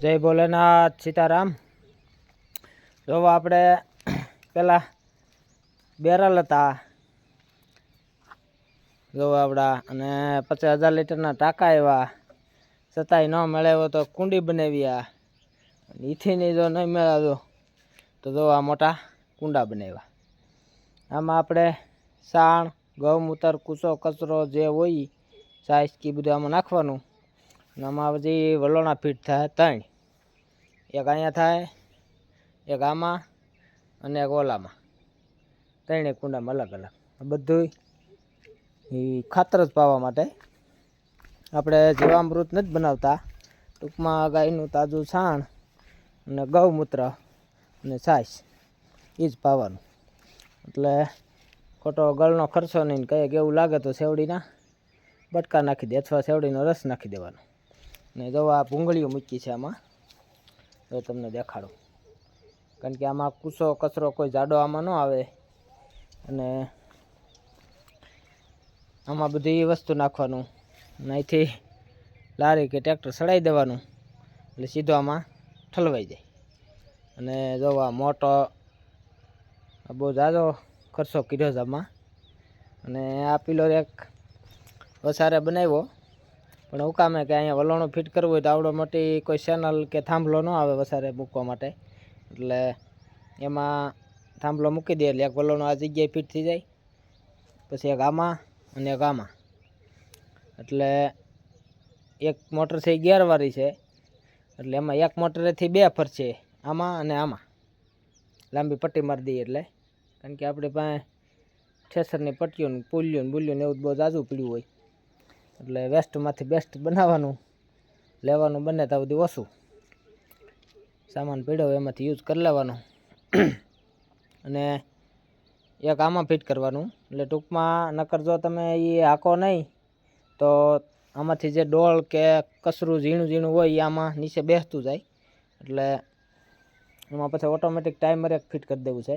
જય ભોલેનાથ સીતારામ. જોવા આપણે પેલા બેરલ હતા. જોવા આપણા, અને પચાસ હજાર લીટરના ટાંકા આવ્યા. છતાંય ન મળ્યો તો કુંડી બનાવી આ ઈથીની જો નહીં મેળવ્યો તો જો આ મોટા કુંડા બનાવ્યા. આમાં આપણે સાણ ગૌમૂતર કૂચો કચરો જે હોય સાઈઝ કી બધું આમાં નાખવાનું. આમાં પછી વલોણા ફીટ થાય, ત્રણ. એક અહીંયા થાય, એક આમાં અને એક ઓલામાં. ત્રણે કુંડામાં અલગ અલગ. બધું એ ખાતર જ પાવા માટે. આપણે જીવામૃત નથી બનાવતા. ટૂંકમાં ગાયનું તાજું છાણ અને ગૌમૂત્ર અને છાશ એ જ પાવાનું. એટલે ખોટો ગળનો ખર્ચો નહીં કંઈક એવું લાગે તો સેવડીના બટકા નાખી દે અથવા સેવડીનો રસ નાખી દેવાનો. ને જો આ ભૂંગળીઓ મૂકી છે આમાં, તો તમને દેખાડું. કારણ કે આમાં કૂસો, કચરો કોઈ જાડો આમાં ન આવે. અને આમાં બધી વસ્તુ નાખવાનું. અને અહીંથી લારી કે ટ્રેક્ટર સડાઈ દેવાનું. એટલે સીધો આમાં ઠલવાઈ જાય. અને જો આ મોટો બહુ જાજો ખર્ચો કર્યો છે આમાં. અને આ પીલો એક વસારે બનાવ્યો. પણ હુકામે કે અહીંયા વલણો ફિટ કરવું હોય તો આવડો મોટી કોઈ ચેનલ કે થાંભલો ન આવે વસારે મૂકવા માટે. એટલે એમાં થાંભલો મૂકી દે એટલે એક વલણો આ જગ્યાએ ફિટ થઈ જાય, પછી એક આમાં અને એક આમાં. એટલે એક મોટર છે એ ગેરવાળી છે, એટલે એમાં એક મોટરેથી બે ફરશે, આમાં અને આમાં. લાંબી પટ્ટી મારી દઈએ એટલે. કારણ કે આપણી પાસે ઠેસરની પટ્ટીઓ પુલ્યું બુલિયો ને એવું બહુ જાજુ પીડ્યું હોય. એટલે વેસ્ટમાંથી બેસ્ટ બનાવવાનું, લેવાનું બને ત્યાં સુધી ઓછું. સામાન પીડ્યો એમાંથી યુઝ કરી લેવાનો. અને એક આમાં ફિટ કરવાનું. એટલે ટૂંકમાં, નકર જો તમે એ હાકો નહીં, તો આમાંથી જે ડોળ કે કચરું ઝીણું ઝીણું હોય એ આમાં નીચે બેસતું જાય. એટલે એમાં પછી ઓટોમેટિક ટાઈમર એક ફિટ કરી દેવું છે.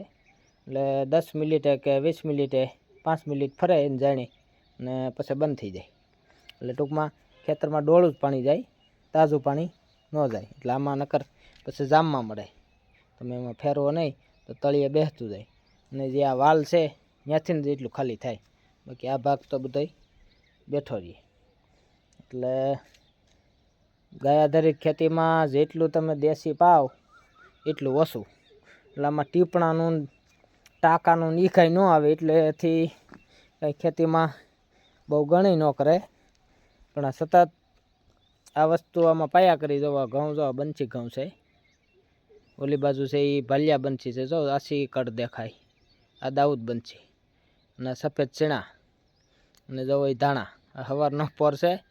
એટલે દસ મિનિટે કે વીસ મિનિટે પાંચ મિનિટ ફરે એને જાણી, અને પછી બંધ થઈ જાય. એટલે ટૂંકમાં ખેતરમાં ડોળું જ પાણી જાય, તાજું પાણી ન જાય. એટલે આમાં નકર પછી જામમાં મળે. તમે એમાં ફેરવો નહીં તો તળિયે બેસતું જાય. અને જે આ વાલ છે ત્યાંથી જ એટલું ખાલી થાય. બાકી આ ભાગ તો બધો બેઠો રહીએ એટલે ગાય આધારિત ખેતીમાં જેટલું તમે દેશી પાવ, એટલું ઓછું. એટલે આમાં ટીપણાનું ટાંકાનું કાંઈ ન આવે. એટલે એથી કંઈ ખેતીમાં બહુ ગણી ન કરે. પણ આ સતત આ વસ્તુ આમાં પાયા કરી જવા ઘઉં જો બંછી ઘઉં છે. ઓલી બાજુ છે એ ભાલિયા બંછી છે, જો આસી કડ દેખાય. આ દાઉદ બંછી. અને સફેદ ચીણા. અને જવો એ ધાણા. આ સવારનો પોર છે.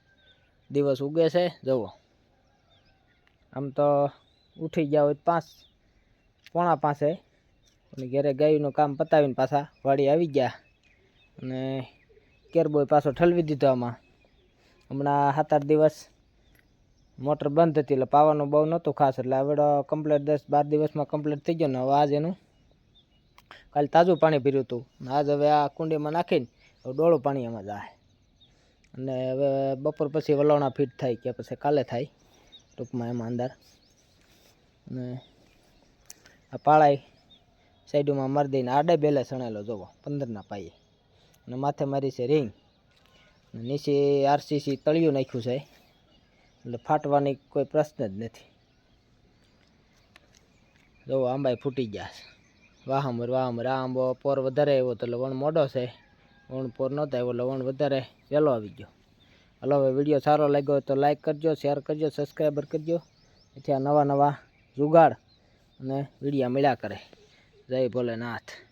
દિવસ ઉગે છે જવો આમ તો ઉઠી ગયા હોય પાંચ, પોણા પાસે અને ઘરે ગાયનું કામ પતાવીને પાછા વાડી આવી ગયા. અને કેરબોય પાછો ઠલવી દીધો આમાં. હમણાં સાત આઠ દિવસ મોટર બંધ હતી એટલે પાવાનું બહુ નહોતું ખાસ, એટલે હવે કમ્પ્લેટ દસ બાર દિવસમાં કમ્પ્લેટ થઈ ગયો ને હવે આજ એનું કાલે તાજું પાણી પીર્યું હતું. આજ હવે આ કુંડીમાં નાખીને હવે ડોળું પાણી એમાં જાય. અને હવે બપોર પછી વલોણા ફીટ થાય કે પછી કાલે થાય ટૂંકમાં એમાં અંદર. અને આ પાળાઈ સાઈડમાં મારી દઈને આડે બેલે સણેલો જોવો, પંદરના પાયે. અને માથે મારી છે રિંગ નીચે આરસીસી તળિયું નાખ્યું છે. એટલે ફાટવાની કોઈ પ્રશ્ન જ નથી. જોવો આંબાઈ ફૂટી ગયા છે. વાહમર વાહમર, આ આંબો પોર વધારે આવ્યો તો લવણ મોડો છે. વણ પોર નહોતો આવ્યો, લવણ વધારે વહેલો આવી ગયો. હલો, હવે વીડિયો સારો લાગ્યો હોય તો લાઈક કરજો, શેર કરજો, સબસ્ક્રાઈબર કરજો. એથી આ નવા નવા જુગાડ અને વિડીયા મળ્યા કરે. જય ભોલેનાથ.